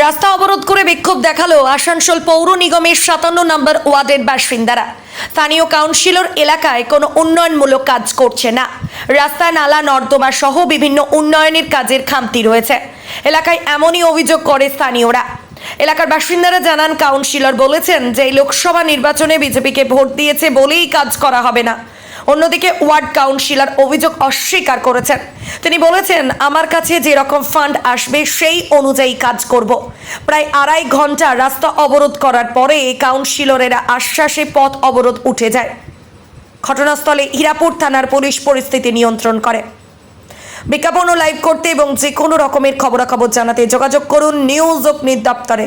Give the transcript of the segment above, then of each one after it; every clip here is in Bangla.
রাস্তা অবরোধ করে বিক্ষোভ দেখাল আসানসোল পৌর নিগমের সাতান্ন নম্বর ওয়ার্ডের বাসিন্দারা। স্থানীয় কাউন্সিলর এলাকায় কোনো উন্নয়নমূলক কাজ করছে না। রাস্তা, নালা, নর্দমা সহ বিভিন্ন উন্নয়নের কাজের খামতি রয়েছে। এলাকায় এমনই অভিযোগ করে স্থানীয়রা। এলাকার বাসিন্দারা জানান, কাউন্সিলর বলেছেন যে লোকসভা নির্বাচনে বিজেপিকে ভোট দিয়েছে বলেই কাজ করা হবে না। অন্যদিকে ওয়ার্ড কাউন্সিলর অভিযোগ অস্বীকার করেছেন। তিনি বলেছেন, আমার কাছে যে রকম ফান্ড আসবে, সেই অনুযায়ী কাজ করব। প্রায় আড়াই ঘণ্টা রাস্তা অবরোধ করার পরে কাউন্সিলরেরা আশ্বাসে পথ অবরোধ উঠে যায়। ঘটনাস্থলে হীরাপুর থানার পুলিশ পরিস্থিতি নিয়ন্ত্রণ করে। বিজ্ঞাপন ও লাইভ করতে এবং যে কোনো রকমের খবরাখবর জানাতে যোগাযোগ করুন নিউজ অগ্নি দপ্তরে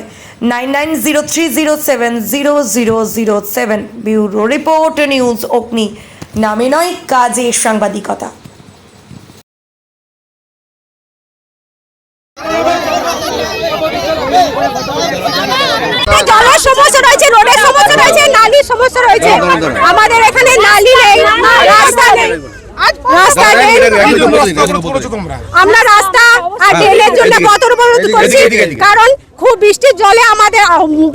nine nine zero three zero seven zero zero zero seven. Bureau report news Agni. নামে নয় কাজে সাংবাদিকতা। জলের সমস্যা রয়েছে রোডের সমস্যা রয়েছে নালির সমস্যা রয়েছে। আমাদের এখানে নালি নেই রাস্তা নেই রাস্তা নেই আমরা রাস্তা আর ড্রেনের জন্য পথ অবরোধ করছি কারণ খুব বৃষ্টির জলে আমাদের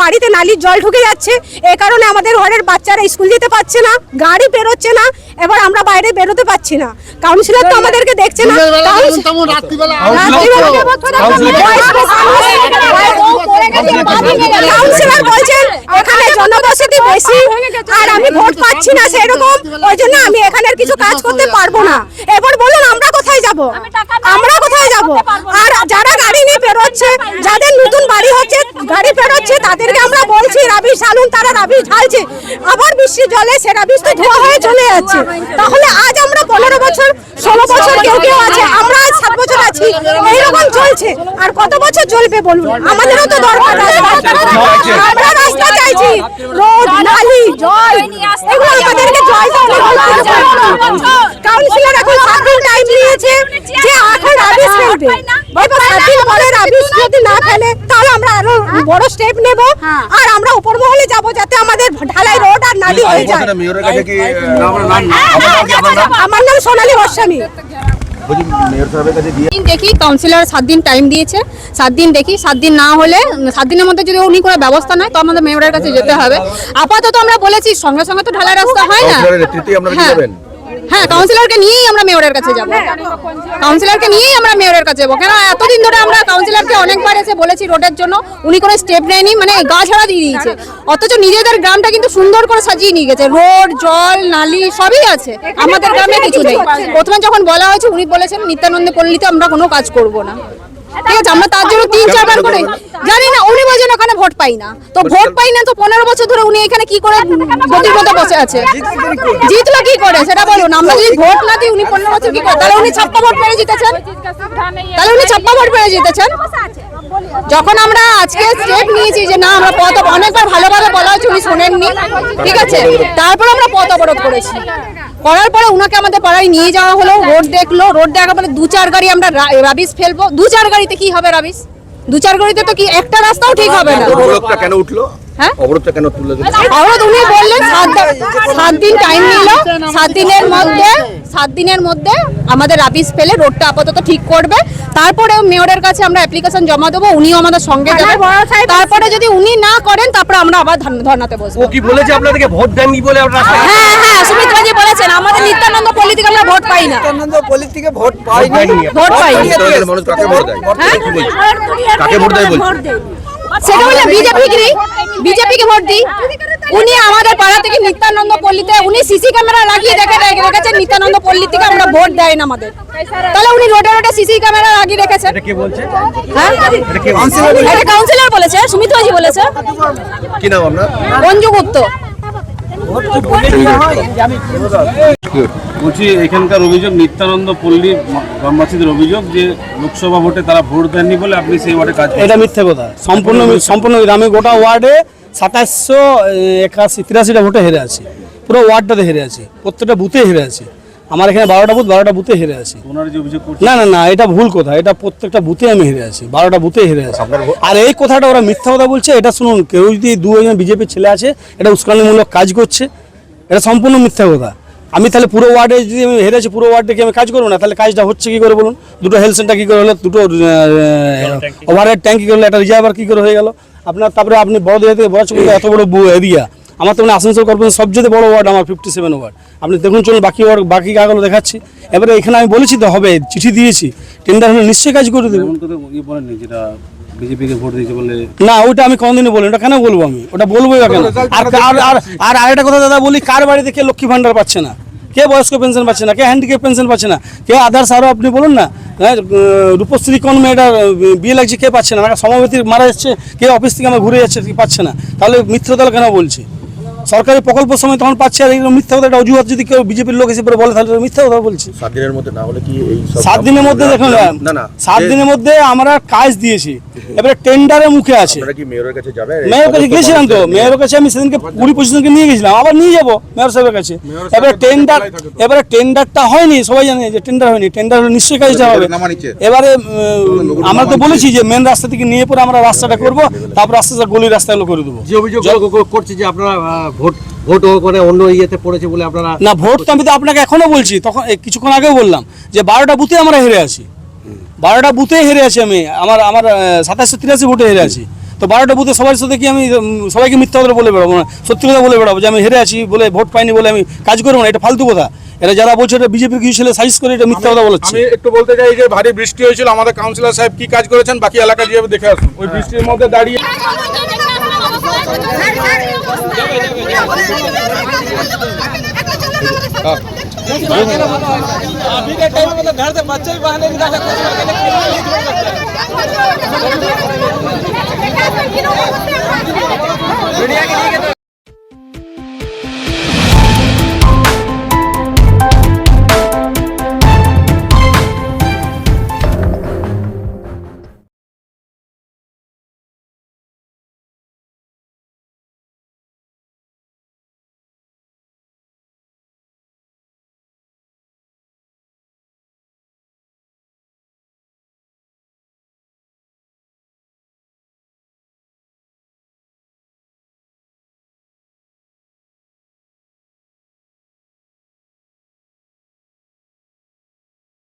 বাড়িতে নালির জল ঢুকে যাচ্ছে এই কারণে আমাদের ঘরের বাচ্চারা স্কুল যেতে পারছে না গাড়ি বেরোচ্ছে না এবার আমরা বাইরে বেরোতে পারছি না কাউন্সিলর তো আমাদেরকে দেখছে না কাউন্সিলর বলছেন এখানে জনবসতি বেশি আর আমি ভোট পাচ্ছি না সেরকম। ওই জন্য আমি এখানের কিছু কাজ করতে পারব না। এবার বলুন আমরা কোথায় যাব? আমরা কোথায় যাব? আর যারা গাড়ি নিয়ে বেরোচ্ছে যাদের নতুন বাড়ি হচ্ছে গাড়ি বেরোচ্ছে তাদেরকে আমরা বলছি রাবি ঢালুন তারা রাবি ঢালছে আবার বৃষ্টির জলে সে রাবিশ তো ধোয়া হয়ে চলে যাচ্ছে। তাহলে আজ আমরা পনেরো বছর ষোলো বছর কেউ কেউ আছে আমরা আজ সাত বছর আছি এইরকম চলছে। আর কত বছর চলবে বলুন? আমাদেরও তো দরকার আমরা রাস্তা চাইছি। রোড এগুলো আমাদেরকে জল কাউন্সিলর এখন সাত দিন টাইম নিয়েছে যে এখন রাবিশ ফেলবে। এবার সাত দিন পরে রাবিশ যদি না ফেলে তাহলে আমরা আরও বড় স্টেপ নেব। আর আমরা উপর মহলে যাব যাতে আমাদের ঢালাই রোড আর নালি হয়ে যায়। আমার নাম সোনালী গোস্বামী। দেখি কাউন্সিলর সাত দিন টাইম দিয়েছে। সাত দিন দেখি সাত দিন না হলে সাত দিনের মধ্যে যদি উনি কোনো ব্যবস্থা নেয় তো আমাদের মেয়রের কাছে যেতে হবে। আপাতত আমরা বলেছি সঙ্গে সঙ্গে তো ঢালাই রাস্তা হয় না। হ্যাঁ। হ্যাঁ কাউন্সিলরকে নিয়েই আমরা মেয়রের কাছে যাব। কাউন্সিলরকে নিয়েই আমরা মেয়রের কাছে যাব। কেন এতদিন ধরে আমরা কাউন্সিলরকে অনেকবার এসে বলেছি রোডের জন্য উনি কোনো স্টেপ নেয়নি মানে গা ছাড়া দিয়ে দিয়েছে। অথচ নিজেদের গ্রামটা কিন্তু সুন্দর করে সাজিয়ে নিয়ে গেছে। রোড জল নালি সবই আছে। আমাদের গ্রামে কিছু নেই। প্রথমে যখন বলা হয়েছে উনি বলেছেন নিত্যানন্দ পল্লীতে আমরা কোনো কাজ করব না। ঠিক আছে আমরা তার জন্য তিন চারবার করে জানি না উনি বলছেন ওখানে ভোট পাই না। তো ভোট পাই না তো পনেরো বছর ধরে উনি এখানে কি করে গতির বসে আছে? জিতলো কি করে? সেটা বলুন আমরা যদি ভোট না দিই উনি পনেরো বছর কি করে? তাহলে উনি ছাপ্পা ভোট পেয়ে জিতেছেন? তাহলে উনি ছাপ্পা ভোট পেয়ে জিতেছেন? যখন আমরা আজকে স্টেপ নিয়েছি যে না আমরা পথ অনেকবার ভালোভাবে বলা হয়েছে উনি শোনেননি ঠিক আছে? তারপর আমরা পথ অবরোধ করেছি। করার পরে উনাকে আমাদের পাড়ায় নিয়ে যাওয়া হলো রোড দেখল রোড দেখার পরে দু চার গাড়ি আমরা রা- রাবিশ ফেলব। দু চার গাড়িতে কি হবে রাবিশ? দু চার গাড়িতে তো কি একটা রাস্তাও ঠিক হবে না? অবরোধটা কেন উঠল? হ্যাঁ? অবরোধটা কেন তুললো? অবরোধ উনি বললেন সাত সাত দিন টাইম নিল। সাত দিনের মধ্যে সাত দিনের মধ্যে আমাদের রাবিশ ফেলে রোডটা আপাতত ঠিক করবে। তারপরে মেয়রের কাছে আমরা অ্যাপ্লিকেশন জমা দেবো উনিও আমাদের সঙ্গে যাবেন তারপরে যদি উনি না করেন তারপরে আমরা আবার ধর্নাতে বসবো। ও কি বলেছে আপনাদেরকে ভোট দেননি বলে আপনারা হ্যাঁ হ্যাঁ সুমিত্রাজি বলেছেন আমাদের নিত্যানন্দ পল্লী থেকে আমরা ভোট পাই না। ভোট দেননি ভোট পাই না উত্তরবঙ্গের মানুষ কাকে ভোট দেয়? হ্যাঁ? কি বলছে? কাকে ভোট দেয় বলছে? সেটা হলো বিজেপি কি বিজেপিকে ভোট দিই উনি আমাদের পাড়া থেকে নিত্যানন্দ পল্লীতে উনি সিসি ক্যামেরা লাগিয়ে রেখে রেখে- রেখেছেন নিত্যানন্দ পল্লী থেকে আমরা ভোট দেয় না আমাদের। তাহলে উনি রোডে রোডে সিসি ক্যামেরা লাগিয়ে রেখেছেন হ্যাঁ? কাউন্সিলর বলেছে? সুমিত বলেছে। কি নাম আপনার? অঞ্জু গুপ্ত। বলছি এখানকার অভিযোগ নিত্যানন্দ পল্লী গ্রামবাসীদের অভিযোগ যে লোকসভা ভোটে তারা ভোট দেননি বলে আপনি সেই ওয়ার্ডে কাজ এটা মিথ্যে কথা। সম্পূর্ণ সম্পূর্ণ আমি গোটা ওয়ার্ডে সাতাশশো একাশি তিরাশিটা ভোটে হেরে আছি। পুরো ওয়ার্ডটাতে হেরে আছে। প্রত্যেকটা বুথে হেরে আছি। আমার এখানে বারোটা বুথ বারোটা বুথে হেরে আছি। না না না এটা ভুল কথা। এটা প্রত্যেকটা বুথে আমি হেরে আছি। বারোটা বুথে হেরে আছি। আর এই কথাটা ওরা মিথ্যা কথা বলছে এটা শুনুন কেউ যদি দু একজন বিজেপির ছেলে আছে এটা উস্কানিমূলক কাজ করছে। এটা সম্পূর্ণ মিথ্যা কথা। আমি তাহলে পুরো ওয়ার্ডে যদি আমি হেরেছি পুরো ওয়ার্ডে কি আমি কাজ করব না? তাহলে কাজটা হচ্ছে কি করে বলুন? দুটো হেলথ সেন্টার কি করে হলো? দুটো ওভারহেড ট্যাঙ্ক কি? করে হলো? একটা রিজার্ভার কি করে হয়ে গেল? আপনার তারপরে আপনি বড় থেকে বড় এত বড় এরিয়া। আমার তো মানে আসানসোল কর্পোরেশন সবচেয়ে বড় ওয়ার্ড আমার ফিফটি সেভেন ওয়ার্ড আপনি দেখুন চলুন বাকি ওয়ার্ড বাকি কাগগুলো দেখাচ্ছি। এবারে এখানে আমি বলেছি তো হবে চিঠি দিয়েছি। টেন্ডার হলে নিশ্চয়ই কাজ করে দেবো। এমন করে ইয়ে বলেননি যেটা বিজেপিকে ভোট দিয়েছে বলে? না ওটা আমি কোনদিনই বলি ওটা কেন বলব আমি? ওটা বলবোই বা কেন? আর আর আর আরেকটা কথা দাদা বলি কার বাড়িতে কে লক্ষ্মী পাচ্ছে না? কে বয়স্ক পেনশন পাচ্ছে না? কে হ্যান্ডিক্যাপ পেনশন পাচ্ছে না? কে আদার্স আরও আপনি বলুন না হ্যাঁ, রূপশ্রী কোন মেয়েটা বিয়ে লাগছে কে পাচ্ছে না? সমাবেতি মারা যাচ্ছে কে অফিস থেকে আমার ঘুরে যাচ্ছে কি পাচ্ছে না? তাহলে মিথ্যা তাহলে কেন বলছি? সরকারি প্রকল্প সময় তখন পাচ্ছে আর এইগুলো মিথ্যা কথা একটা অজুহাত যদি কেউ বিজেপির লোক এসে পরে বলে তাহলে মিথ্যা কথা বলছি। সাত দিনের মধ্যে না হলে কি এই সাত দিনের মধ্যে দেখুন না না সাত দিনের মধ্যে আমরা কাজ দিয়েছি। এবারে টেন্ডারের মুখে আছে। মেয়রের কাছে যাবেন? মেয়র কাছে গেছিলাম তো। মেয়রের কাছে আমি সেদিনকে কুড়ি পঁচিশ জনকে নিয়ে গেছিলাম আবার নিয়ে যাব মেয়র সাহেবের কাছে। এবারে টেন্ডার এবারে টেন্ডারটা হয়নি সবাই জানে যে টেন্ডার হয়নি। টেন্ডার হলে নিশ্চয়ই কাজটা হবে। এবারে আমরা তো বলেছি যে মেন রাস্তা থেকে নিয়ে পরে আমরা রাস্তাটা করব তারপর আস্তে আস্তে গলির রাস্তাগুলো করে দেবো। যে অভিযোগ করছে যে আপনারা ভোট ভোট করে অন্য ইয়েতে পড়েছে বলে আপনারা না ভোট তো আমি তো আপনাকে এখনও বলছি। তখন কিছুক্ষণ আগেও বললাম যে বারোটা বুথে আমরা হেরে আছি। বারোটা বুথে হেরে আছি আমি। আমার আমার সাতাশশো তিরাশি ভোটে হেরে আছি। তো বারোটা বুথে সবার সাথে কি আমি সবাইকে মিথ্যা কথা বলে বেড়াবো না? সত্যি কথা বলে বেড়াবো যে আমি হেরে আছি বলে ভোট পাইনি বলে আমি কাজ করব না এটা ফালতু কথা। এটা যারা বলছে এটা বিজেপির কিছু ছেলে সাইজ করে এটা মিথ্যা কথা বলছে আমি একটু বলতে চাই যে ভারী বৃষ্টি হয়েছিল আমাদের কাউন্সিলর সাহেব কি কাজ করেছেন? বাকি এলাকা যেভাবে দেখে আসুন। ওই বৃষ্টির মধ্যে দাঁড়িয়ে अभी के टाइम में तो घर से बच्चे ही बाहर नहीं निकाल सकते।